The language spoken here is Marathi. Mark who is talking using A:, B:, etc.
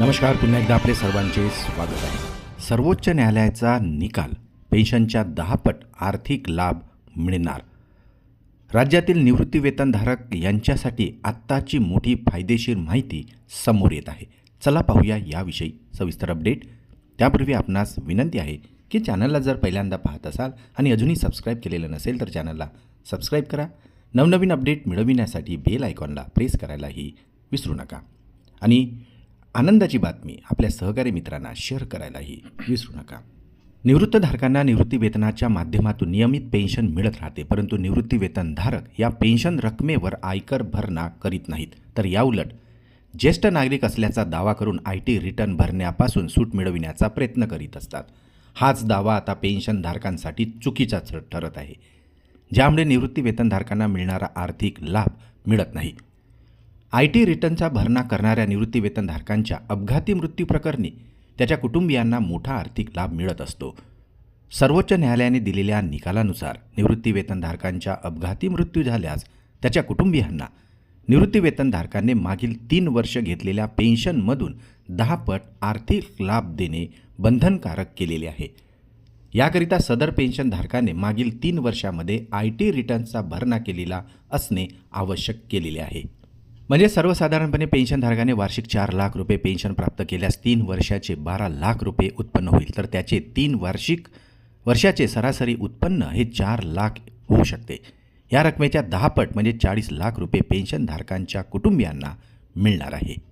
A: नमस्कार पुन्हा एकदा आपले सर्वांचे स्वागत आहे. सर्वोच्च न्यायालयाचा निकाल पेन्शनच्या दहापट आर्थिक लाभ मिळणार. राज्यातील निवृत्तीवेतनधारक यांच्यासाठी आत्ताची मोठी फायदेशीर माहिती समोर येत आहे. चला पाहूया याविषयी सविस्तर अपडेट. त्यापूर्वी आपणास विनंती आहे की चॅनलला जर पहिल्यांदा पाहत असाल आणि अजूनही सबस्क्राईब केलेलं नसेल तर चॅनलला सबस्क्राईब करा. नवनवीन अपडेट मिळविण्यासाठी बेल आयकॉनला प्रेस करायलाही विसरू नका. आणि आनंदाची बातमी आपल्या सहकारी मित्रांना शेअर करायलाही विसरू नका. निवृत्तधारकांना निवृत्तीवेतनाच्या माध्यमातून नियमित पेन्शन मिळत राहते परंतु निवृत्तीवेतनधारक या पेन्शन रकमेवर आयकर भरणा करीत नाहीत. तर याउलट ज्येष्ठ नागरिक असल्याचा दावा करून आय टी रिटर्न भरण्यापासून सूट मिळविण्याचा प्रयत्न करीत असतात. हाच दावा आता पेन्शनधारकांसाठी चुकीचा ठरत आहे. ज्यामुळे निवृत्तीवेतनधारकांना मिळणारा आर्थिक लाभ मिळत नाही. आय टी रिटर्नचा भरणा करणाऱ्या निवृत्तीवेतनधारकांच्या अपघाती मृत्यू प्रकरणी त्याच्या कुटुंबियांना मोठा आर्थिक लाभ मिळत असतो. सर्वोच्च न्यायालयाने दिलेल्या निकालानुसार निवृत्तीवेतनधारकांच्या अपघाती मृत्यू झाल्यास त्याच्या कुटुंबियांना निवृत्तीवेतनधारकांनी मागील तीन वर्ष घेतलेल्या पेन्शनमधून दहा पट आर्थिक लाभ देणे बंधनकारक केलेले आहे. याकरिता सदर पेन्शनधारकाने मागील तीन वर्षामध्ये आय टी रिटर्नचा भरणा केलेला असणे आवश्यक केलेले आहे. म्हणजे सर्वसाधारणपणे पेन्शनधारकाने वार्षिक चार लाख रुपये पेन्शन प्राप्त केल्यास तीन वर्षाचे बारा लाख रुपये उत्पन्न होईल. तर त्याचे तीन वार्षिक वर्षाचे सरासरी उत्पन्न हे चार लाख होऊ शकते. या रकमेच्या दहा पट म्हणजे चाळीस लाख रुपये पेन्शनधारकांच्या कुटुंबियांना मिळणार आहे.